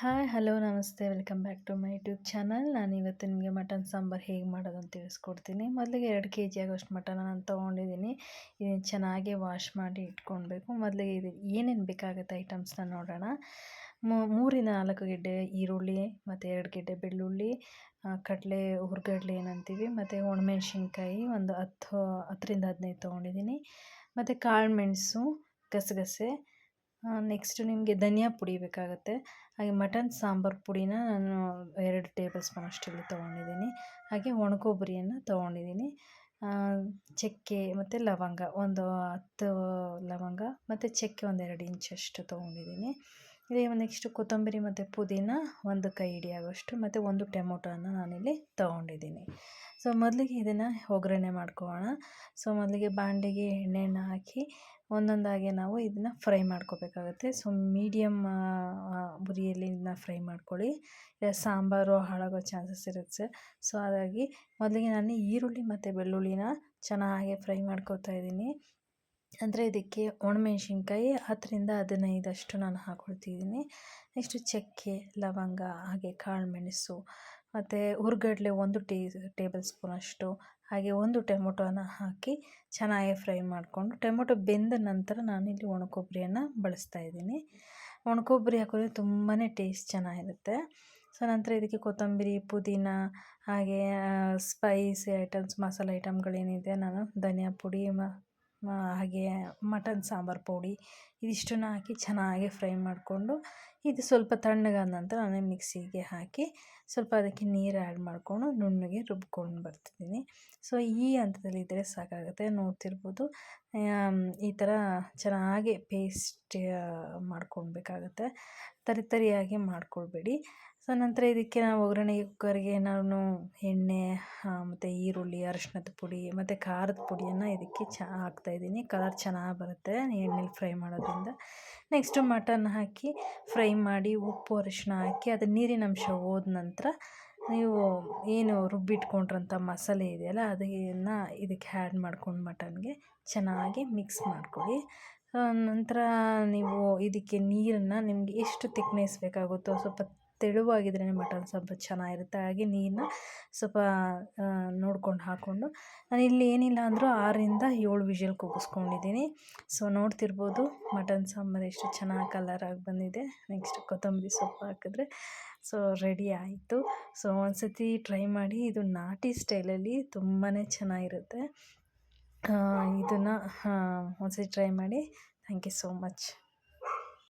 Hi, hello, ನಮಸ್ತೆ. Welcome back to my YouTube channel. ನಾನು ಇವತ್ತು ನಿಮಗೆ ಮಟನ್ ಸಾಂಬಾರು ಹೇಗೆ ಮಾಡೋದು ಅಂತ ತಿಳಿಸ್ಕೊಡ್ತೀನಿ. ಮೊದಲಿಗೆ ಎರಡು ಕೆ ಜಿ ಆಗೋಷ್ಟು ಮಟನ್ ನಾನು ತೊಗೊಂಡಿದ್ದೀನಿ. ಇದನ್ನು ಚೆನ್ನಾಗಿ ವಾಶ್ ಮಾಡಿ ಇಟ್ಕೊಳ್ಬೇಕು. ಮೊದಲಿಗೆ ಇದು ಏನೇನು ಬೇಕಾಗುತ್ತೆ ಐಟಮ್ಸ್ನ ನೋಡೋಣ. ಮೂರಿಂದ ನಾಲ್ಕು ಗೆಡ್ಡೆ ಈರುಳ್ಳಿ, ಮತ್ತು ಎರಡು ಗೆಡ್ಡೆ ಬೆಳ್ಳುಳ್ಳಿ ಕಡಲೆ, ಹುರ್ಗಡ್ಲೆ ಏನಂತೀವಿ, ಮತ್ತು ಒಣಮೆಣ್ಸಿನ್ಕಾಯಿ ಒಂದು ಹತ್ತು, ಹತ್ತರಿಂದ ಹದಿನೈದು ತೊಗೊಂಡಿದ್ದೀನಿ. ಮತ್ತು ಕಾಳು ಮೆಣಸು, ಗಸಗಸೆ ನೆಕ್ಸ್ಟು ನಿಮಗೆ ಧನಿಯಾ ಪುಡಿ ಬೇಕಾಗುತ್ತೆ. ಹಾಗೆ ಮಟನ್ ಸಾಂಬಾರು ಪುಡಿನ ನಾನು ಎರಡು ಟೇಬಲ್ ಸ್ಪೂನ್ ಅಷ್ಟಿಲ್ಲಿ ತೊಗೊಂಡಿದ್ದೀನಿ. ಹಾಗೆ ಒಣಕೊಬ್ಬರಿಯನ್ನು ತೊಗೊಂಡಿದ್ದೀನಿ. ಚಕ್ಕೆ ಮತ್ತು ಲವಂಗ, ಒಂದು ಹತ್ತು ಲವಂಗ ಮತ್ತು ಚಕ್ಕೆ ಒಂದೆರಡು ಇಂಚಷ್ಟು ತೊಗೊಂಡಿದ್ದೀನಿ. ಇದೇ ನೆಕ್ಸ್ಟು ಕೊತ್ತಂಬರಿ ಮತ್ತು ಪುದೀನ ಒಂದು ಕೈ ಹಿಡಿಯಾಗೋಷ್ಟು ಮತ್ತು ಒಂದು ಟೊಮೊಟೊನ ನಾನಿಲ್ಲಿ ತೊಗೊಂಡಿದ್ದೀನಿ. ಸೊ ಮೊದಲಿಗೆ ಇದನ್ನು ಒಗ್ಗರಣೆ ಮಾಡ್ಕೊಳ್ಳೋಣ ಸೊ ಮೊದಲಿಗೆ ಬಾಂಡೆಗೆ ಎಣ್ಣೆಯನ್ನು ಹಾಕಿ ಒಂದೊಂದಾಗಿ ನಾವು ಇದನ್ನು ಫ್ರೈ ಮಾಡ್ಕೋಬೇಕಾಗುತ್ತೆ. ಸೊ, ಮೀಡಿಯಮ್ ಬುರಿಯಲ್ಲಿ ಇದನ್ನ ಫ್ರೈ ಮಾಡ್ಕೊಳ್ಳಿ. ಸಾಂಬಾರು, ಹಾಳಾಗೋ ಚಾನ್ಸಸ್ ಇರುತ್ತೆ ಸೊ, ಹಾಗಾಗಿ ಮೊದಲಿಗೆ ನಾನು ಈರುಳ್ಳಿ ಮತ್ತು ಬೆಳ್ಳುಳ್ಳಿನ ಚೆನ್ನಾಗಿ ಫ್ರೈ ಮಾಡ್ಕೋತಾ ಇದ್ದೀನಿ. ಅಂದರೆ ಇದಕ್ಕೆ ಒಣಮೆಣ್ಸಿನ್ಕಾಯಿ ಹತ್ತರಿಂದ ಹದಿನೈದಷ್ಟು ನಾನು ಹಾಕ್ಕೊಳ್ತಿದ್ದೀನಿ ನೆಕ್ಸ್ಟು ಚಕ್ಕೆ, ಲವಂಗ, ಹಾಗೆ ಕಾಳು ಮೆಣಸು, ಮತ್ತು ಹುರ್ಗಡ್ಲೆ ಒಂದು ಟೀ, ಟೇಬಲ್ ಸ್ಪೂನಷ್ಟು ಹಾಗೆ ಒಂದು ಟೊಮೊಟೊನ ಹಾಕಿ ಚೆನ್ನಾಗಿ ಫ್ರೈ ಮಾಡಿಕೊಂಡು ಟೊಮೊಟೊ ಬೆಂದ ನಂತರ ನಾನಿಲ್ಲಿ ಒಣ ಕೊಬ್ಬರಿಯನ್ನು ಬಳಸ್ತಾ ಇದ್ದೀನಿ. ಒಣ ಕೊಬ್ಬರಿ ಹಾಕಿದ್ರೆ ತುಂಬಾ ಟೇಸ್ಟ್ ಚೆನ್ನಾಗಿರುತ್ತೆ. ಸೊ, ನಂತರ ಇದಕ್ಕೆ ಕೊತ್ತಂಬರಿ, ಪುದೀನ, ಹಾಗೆ ಸ್ಪೈಸಿ ಐಟಮ್ಸ್ ಮಸಾಲೆ ಐಟಮ್ಗಳೇನಿದೆ ನಾನು ಧನಿಯಾ ಪುಡಿ ಹಾಗೆ ಮಟನ್ ಸಾಂಬಾರು ಪೌಡಿ ಇದಿಷ್ಟನ್ನು ಹಾಕಿ ಚೆನ್ನಾಗಿ ಫ್ರೈ ಮಾಡಿಕೊಂಡು ಇದು ಸ್ವಲ್ಪ ತಣ್ಣಗಾದ ನಂತರ ನಾನು ಮಿಕ್ಸಿಗೆ ಹಾಕಿ ಸ್ವಲ್ಪ ಅದಕ್ಕೆ ನೀರು ಆ್ಯಡ್ ಮಾಡಿಕೊಂಡು ನುಣ್ಣಗೆ ರುಬ್ಕೊಂಡು ಬರ್ತಿದ್ದೀನಿ. ಸೊ, ಈ ಹಂತದಲ್ಲಿ ಇದ್ದರೆ ಸಾಕಾಗುತ್ತೆ. ನೋಡ್ತಿರ್ಬೋದು ಈ ಥರ ಚೆನ್ನಾಗಿ ಪೇಸ್ಟ್ ಮಾಡ್ಕೊಳ್ಬೇಕಾಗತ್ತೆ. ತರಿ ತರಿಯಾಗಿ ಮಾಡ್ಕೊಳ್ಬೇಡಿ. ಸೊ ನಂತರ ಇದಕ್ಕೆ ನಾವು ಒಗ್ಗರಣೆಗೆ ಕುಕ್ಕರ್ಗೆ ನಾನು ಎಣ್ಣೆ ಮತ್ತು ಈರುಳ್ಳಿ ಅರಶಿನದ ಪುಡಿ, ಮತ್ತು ಖಾರದ ಪುಡಿಯನ್ನು ಇದಕ್ಕೆ ಚ ಹಾಕ್ತಾಯಿದ್ದೀನಿ ಕಲರ್ ಚೆನ್ನಾಗಿ ಬರುತ್ತೆ ಎಣ್ಣೆಲಿ ಫ್ರೈ ಮಾಡೋದ್ರಿಂದ. ನೆಕ್ಸ್ಟು ಮಟನ್ ಹಾಕಿ ಫ್ರೈ ಮಾಡಿ ಉಪ್ಪು, ಅರಿಶಿಣ ಹಾಕಿ ಅದು ನೀರಿನ ಅಂಶ ಹೋದ ನಂತರ ನೀವು ಏನು ರುಬ್ಬಿಟ್ಕೊಂಡಿರೋಂಥ ಮಸಾಲೆ ಇದೆಯಲ್ಲ, ಅದನ್ನು ಇದಕ್ಕೆ ಆ್ಯಡ್ ಮಾಡ್ಕೊಂಡು ಮಟನ್ಗೆ ಚೆನ್ನಾಗಿ ಮಿಕ್ಸ್ ಮಾಡ್ಕೊಳ್ಳಿ. ನಂತರ ನೀವು ಇದಕ್ಕೆ ನೀರನ್ನು ನಿಮಗೆ ಎಷ್ಟು ತಿಕ್ನೆಸ್ ಬೇಕಾಗುತ್ತೋ ಸ್ವಲ್ಪ ತೆಳುವಾಗಿದ್ರೆ ಮಟನ್ ಸ್ವಲ್ಪ ಚೆನ್ನಾಗಿರುತ್ತೆ. ಹಾಗೆ ನೀರನ್ನ ಸ್ವಲ್ಪ ನೋಡ್ಕೊಂಡು ಹಾಕ್ಕೊಂಡು ನಾನು ಇಲ್ಲಿ ಏನಿಲ್ಲ ಅಂದರೂ ಆರರಿಂದ ಏಳು ವಿಷಲ್ ಕೂಗಿಸ್ಕೊಂಡಿದ್ದೀನಿ. ಸೊ ನೋಡ್ತಿರ್ಬೋದು ಮಟನ್ ಸಾಂಬಾರು ಎಷ್ಟು ಚೆನ್ನಾಗಿ ಕಲರಾಗಿ ಬಂದಿದೆ. ನೆಕ್ಸ್ಟ್ ಕೊತ್ತಂಬರಿ ಸೊಪ್ಪು ಹಾಕಿದ್ರೆ. ಸೊ ರೆಡಿ ಆಯಿತು. ಸೊ ಒಂದು ಸತಿ ಟ್ರೈ ಮಾಡಿ. ಇದು ನಾಟಿ ಸ್ಟೈಲಲ್ಲಿ ತುಂಬಾ ಚೆನ್ನಾಗಿರುತ್ತೆ. ಇದನ್ನು ಒಂದ್ಸರಿ ಟ್ರೈ ಮಾಡಿ. Thank you so much